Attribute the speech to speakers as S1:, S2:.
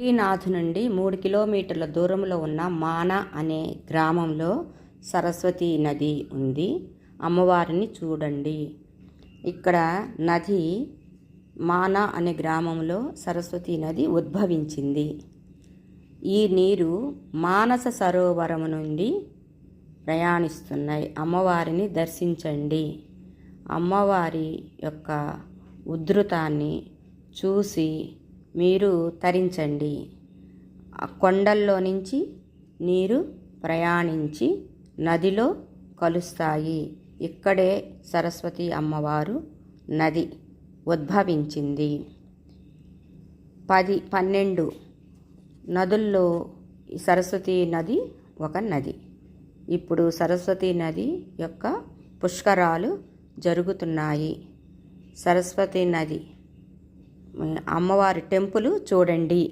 S1: శ్రీనాథ్ నుండి మూడు కిలోమీటర్ల దూరంలో ఉన్న మాన అనే గ్రామంలో సరస్వతి నది ఉంది. అమ్మవారిని చూడండి. ఇక్కడ నది మాన అనే గ్రామంలో సరస్వతి నది ఉద్భవించింది. ఈ నీరు మానస సరోవరం నుండి ప్రయాణిస్తున్నాయి. అమ్మవారిని దర్శించండి. అమ్మవారి యొక్క ఉధృతాన్ని చూసి మీరు తరించండి. కొండల్లో నుంచి నీరు ప్రయాణించి నదిలో కలుస్తాయి. ఇక్కడే సరస్వతి అమ్మవారు నది ఉద్భవించింది. పది పన్నెండు నదుల్లో సరస్వతి నది ఒక నది. ఇప్పుడు సరస్వతి నది యొక్క పుష్కరాలు జరుగుతున్నాయి. సరస్వతి నది అమ్మవారి టెంపుల్ చూడండి.